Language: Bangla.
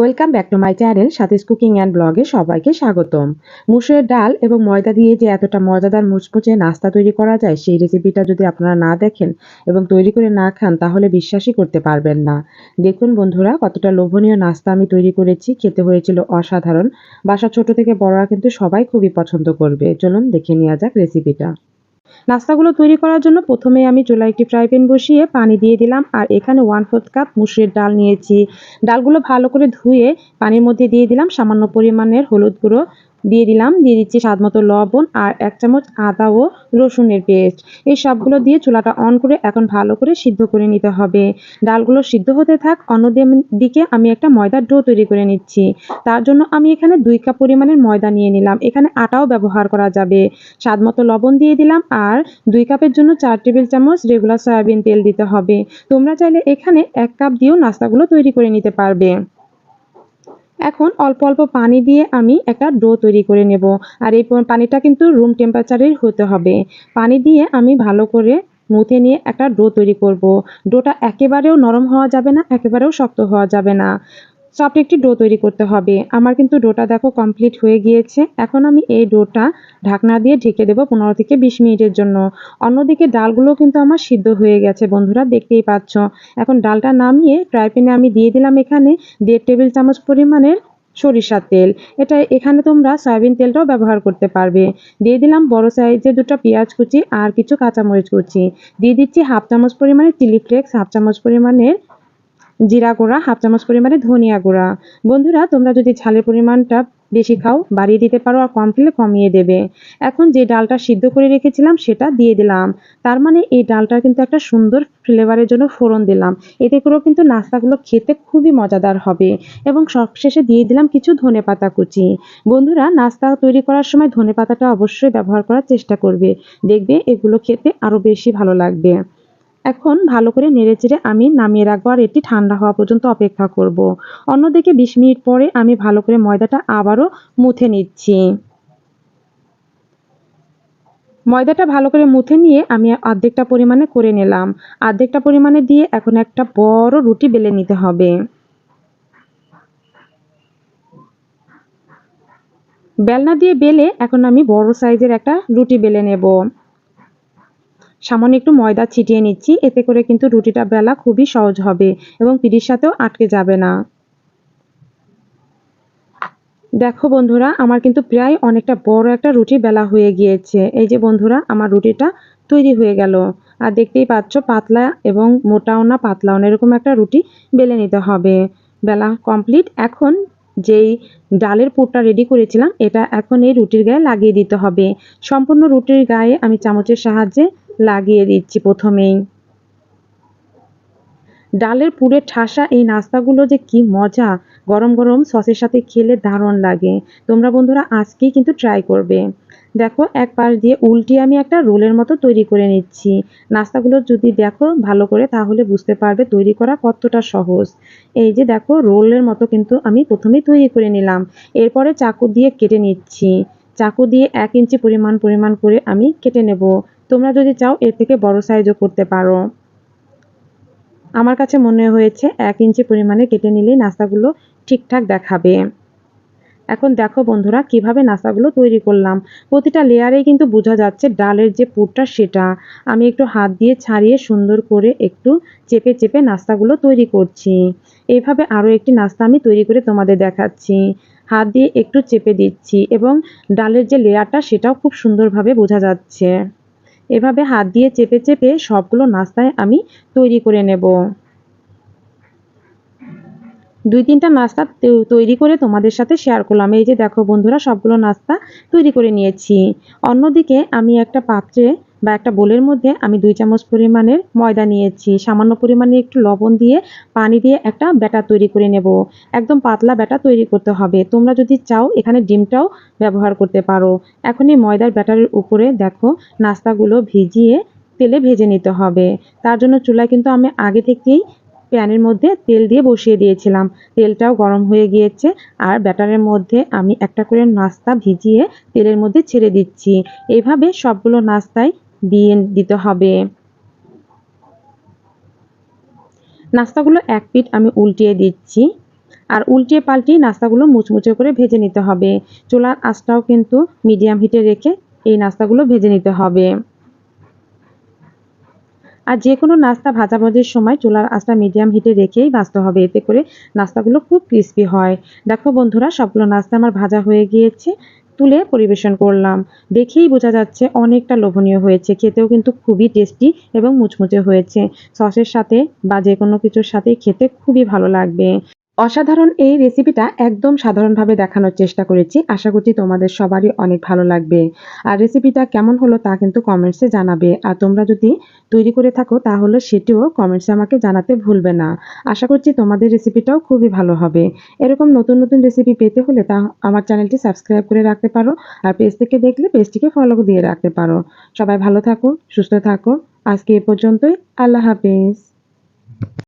Welcome back to my channel Sathi's cooking and ব্লগে সবাইকে স্বাগতম। মুসুরের ডাল এবং ময়দা দিয়ে যে এতটা মজাদার মুচমুচে নাস্তা তৈরি করা যায়, সেই রেসিপিটা যদি আপনারা না দেখেন এবং তৈরি করে না খান, তাহলে বিশ্বাসই করতে পারবেন না। দেখুন বন্ধুরা, কতটা লোভনীয় নাস্তা আমি তৈরি করেছি। খেতে হয়েছিল অসাধারণ। বাসা ছোট থেকে বড়রা কিন্তু সবাই খুবই পছন্দ করবে। চলুন দেখে নেওয়া যাক রেসিপিটা নাস্তাগুলো তৈরি করার জন্য প্রথমে আমি চুলায় একটি ফ্রাই প্যান বসিয়ে পানি দিয়ে দিলাম আর এখানে ওয়ান ফোর্থ কাপ মুসুরের ডাল নিয়েছি। ডালগুলো ভালো করে ধুয়ে পানির মধ্যে দিয়ে দিলাম সামান্য পরিমাণের হলুদ গুঁড়ো দিয়ে দিলাম। দিয়ে দিচ্ছি স্বাদ মতো লবণ আর এক চামচ আদা ও রসুনের পেস্ট। এই সবগুলো দিয়ে চুলাটা অন করে এখন ভালো করে সিদ্ধ করে নিতে হবে। ডালগুলো সিদ্ধ হতে থাক অন্য দিকে আমি একটা ময়দার ডো তৈরি করে নিচ্ছি। তার জন্য আমি এখানে দুই কাপ পরিমাণের ময়দা নিয়ে নিলাম। এখানে আটাও ব্যবহার করা যাবে। স্বাদ মতো লবণ দিয়ে দিলাম আর দুই কাপের জন্য চার টেবিল চামচ রেগুলার সয়াবিন তেল দিতে হবে। তোমরা চাইলে এখানে এক কাপ দিয়েও নাস্তাগুলো তৈরি করে নিতে পারবে। এখন অল্প অল্প পানি দিয়ে আমি একটা ডো তৈরি করে নেব। আর এই পানিটা কিন্তু রুম টেম্পারেচারের হতে হবে। পানি দিয়ে আমি ভালো করে মুথে নিয়ে একটা ডো তৈরি করব। ডোটা একেবারেও নরম হওয়া যাবে না, একেবারেও শক্ত হওয়া যাবে না। সফট একটি ডো তৈরি করতে হবে। আমার কিন্তু ডোটা দেখো কমপ্লিট হয়ে গিয়েছে। এখন আমি এই ডোটা ঢাকনা দিয়ে ঢেকে দেবো পনেরো থেকে বিশ মিনিটের জন্য। অন্যদিকে ডালগুলো কিন্তু আমার সিদ্ধ হয়ে গেছে, বন্ধুরা, দেখতেই পাচ্ছ। এখন ডালটা নামিয়ে ফ্রাই প্যানে আমি দিয়ে দিলাম এখানে দেড় টেবিল চামচ পরিমাণের সরিষার তেল। এটা এখানে তোমরা সয়াবিন তেলটাও ব্যবহার করতে পারবে। দিয়ে দিলাম বড় সাইজের দুটো পেঁয়াজ কুচি আর কিছু কাঁচামরিচ কুচি। দিয়ে দিচ্ছি হাফ চামচ পরিমাণে চিলি ফ্লেক্স, হাফ চামচ পরিমাণের জিরা গুঁড়া, হাফ চামচ পরিমাণে ধনিয়া গুঁড়া। বন্ধুরা, তোমরা যদি ঝালের পরিমাণটা বেশি খাও, বাড়িয়ে দিতে পারো আর কম খেলে কমিয়ে দেবে। এখন যে ডালটা সিদ্ধ করে রেখেছিলাম, সেটা দিয়ে দিলাম। তার মানে এই ডালটা কিন্তু একটা সুন্দর ফ্লেভারের জন্য ফোড়ন দিলাম। এতে করেও কিন্তু নাস্তাগুলো খেতে খুবই মজাদার হবে। এবং সবশেষে দিয়ে দিলাম কিছু ধনে পাতা কুচি। বন্ধুরা, নাস্তা তৈরি করার সময় ধনে পাতাটা অবশ্যই ব্যবহার করার চেষ্টা করবে। দেখবে এগুলো খেতে আরও বেশি ভালো লাগবে। এখন ভালো করে নেড়েচেড়ে আমি নামিয়ে রাখব আর এটি ঠান্ডা হওয়া পর্যন্ত অপেক্ষা করব। অন্যদিকে বিশ মিনিট পরে আমি ভালো করে ময়দাটা আবারও মুথে নিচ্ছি। ময়দাটা ভালো করে মুথে নিয়ে আমি অর্ধেকটা পরিমাণে করে নিলাম। অর্ধেকটা পরিমাণে দিয়ে এখন একটা বড় রুটি বেলে নিতে হবে। বেলনা দিয়ে বেলে এখন আমি বড় সাইজের একটা রুটি বেলে নেব। সামান্য একটু ময়দা ছিটিয়ে নিচ্ছি, এতে করে কিন্তু রুটিটা বেলা খুবই সহজ হবে এবং পিড়ির সাথেও আটকে যাবে না। দেখো বন্ধুরা, আমার কিন্তু প্রায় অনেকটা বড় একটা রুটি বেলা হয়ে গিয়েছে। এই যে বন্ধুরা, আমার রুটিটা তৈরি হয়ে গেল। আর দেখতেই পাচ্ছ, পাতলা এবং মোটাও না পাতলাও না, এরকম একটা রুটি বেলে নিতে হবে। বেলা কমপ্লিট। এখন যেই ডালের পুরটা রেডি করেছিলাম, এটা এখন এই রুটির গায়ে লাগিয়ে দিতে হবে। সম্পূর্ণ রুটির গায়ে আমি চামচের সাহায্যে লাগিয়ে দিচ্ছি প্রথমেই। ডালের পুরে ঠাসা এই নাস্তাগুলো যে কি মজা। গরম গরম সসের সাথে খেলে দারুণ লাগে। তোমরা বন্ধুরা আজকেই কিন্তু ট্রাই করবে। দেখো, এক পাশ দিয়ে উল্টি আমি একটা রোলের মতো তৈরি করে নিচ্ছি। নাস্তাগুলো যদি দেখো ভালো করে, তাহলে বুঝতে পারবে তৈরি করা কতটা সহজ। এই যে দেখো, রোলের মতো কিন্তু আমি প্রথমেই তৈরি করে নিলাম। এরপরে চাকু দিয়ে কেটে নিচ্ছি। চাকু দিয়ে এক ইঞ্চি পরিমাণ পরিমাণ করে আমি কেটে নেব। তোমরা যদি চাও, এর থেকে বড় সাইজও করতে পারো। আমার কাছে মনে হয়েছে, এক ইঞ্চি পরিমাণে কেটে নিলেই নাস্তাগুলো ঠিকঠাক দেখাবে। এখন দেখো বন্ধুরা, কীভাবে নাস্তাগুলো তৈরি করলাম। প্রতিটা লেয়ারেই কিন্তু বোঝা যাচ্ছে ডালের যে পুরটা সেটা। আমি একটু হাত দিয়ে ছাড়িয়ে সুন্দর করে একটু চেপে চেপে নাস্তাগুলো তৈরি করছি। এইভাবে আরও একটি নাস্তা আমি তৈরি করে তোমাদের দেখাচ্ছি। হাত দিয়ে একটু চেপে দিচ্ছি এবং ডালের যে লেয়ারটা সেটাও খুব সুন্দরভাবে বোঝা যাচ্ছে। এভাবে হাত দিয়ে চেপে চেপে সবগুলো নাস্তায় আমি তৈরি করে নেব। দুই তিনটা নাস্তা তৈরি করে তোমাদের সাথে শেয়ার করলাম। এই যে দেখো বন্ধুরা, সবগুলো নাস্তা তৈরি করে নিয়েছি। অন্যদিকে আমি একটা পাত্রে বা একটা বোলের মধ্যে আমি দুই চামচ পরিমাণের ময়দা নিয়েছি। সামান্য পরিমাণে একটু লবণ দিয়ে পানি দিয়ে একটা ব্যাটার তৈরি করে নেব। একদম পাতলা ব্যাটার তৈরি করতে হবে। তোমরা যদি চাও, এখানে ডিমটাও ব্যবহার করতে পারো। এখন এই ময়দার ব্যাটারের উপরে দেখো নাস্তাগুলো ভিজিয়ে তেলে ভেজে নিতে হবে। তার জন্য চুলায় কিন্তু আমি আগে থেকেই প্যানের মধ্যে তেল দিয়ে বসিয়ে দিয়েছিলাম। তেলটাও গরম হয়ে গিয়েছে আর ব্যাটারের মধ্যে আমি একটা করে নাস্তা ভিজিয়ে তেলের মধ্যে ছেড়ে দিচ্ছি। এইভাবে সবগুলো নাস্তায় দিয়ে দিতে হবে। নাস্তাগুলো এক পিঠ আমি উল্টিয়ে দিচ্ছি। আর উল্টিয়ে পাল্টিয়ে নাস্তাগুলো মুচমুচে করে ভেজে নিতে হবে। চুলার আঁচটাও কিন্তু মিডিয়াম হিটে রেখে এই নাস্তাগুলো ভেজে নিতে হবে। আর যে কোনো নাস্তা ভাজাভাজির সময় চুলার আঁচটা মিডিয়াম হিটে রেখেই ভাজতে হবে। এতে করে নাস্তাগুলো খুব ক্রিস্পি হয়। দেখো বন্ধুরা, সবগুলো নাস্তা আমার ভাজা হয়ে গিয়েছে। তুলে পরিবেশন করলাম। দেখেই বোঝা যাচ্ছে অনেকটা লোভনীয় হয়েছে। খেতেও কিন্তু খুবই টেস্টি এবং মুচমুচে হয়েছে। সসের সাথে বা যে কোনো কিছুর সাথেই খেতে খুবই ভালো লাগবে। অসাধারণ এই রেসিপিটা একদম সাধারণভাবে দেখানোর চেষ্টা করেছি। আশা করছি তোমাদের সবারই অনেক ভালো লাগবে। আর রেসিপিটা কেমন হলো তা কিন্তু কমেন্টসে জানাবে। আর তোমরা যদি তৈরি করে থাকো তাহলে সেটিও কমেন্টসে আমাকে জানাতে ভুলবে না। আশা করছি তোমাদের রেসিপিটাও খুবই ভালো হবে। এরকম নতুন নতুন রেসিপি পেতে হলে তা আমার চ্যানেলটি সাবস্ক্রাইব করে রাখতে পারো আর পেজ থেকে দেখলে পেজটিকে ফলো দিয়ে রাখতে পারো। সবাই ভালো থাকো, সুস্থ থাকো। আজকে এ পর্যন্তই। আল্লাহ হাফেজ।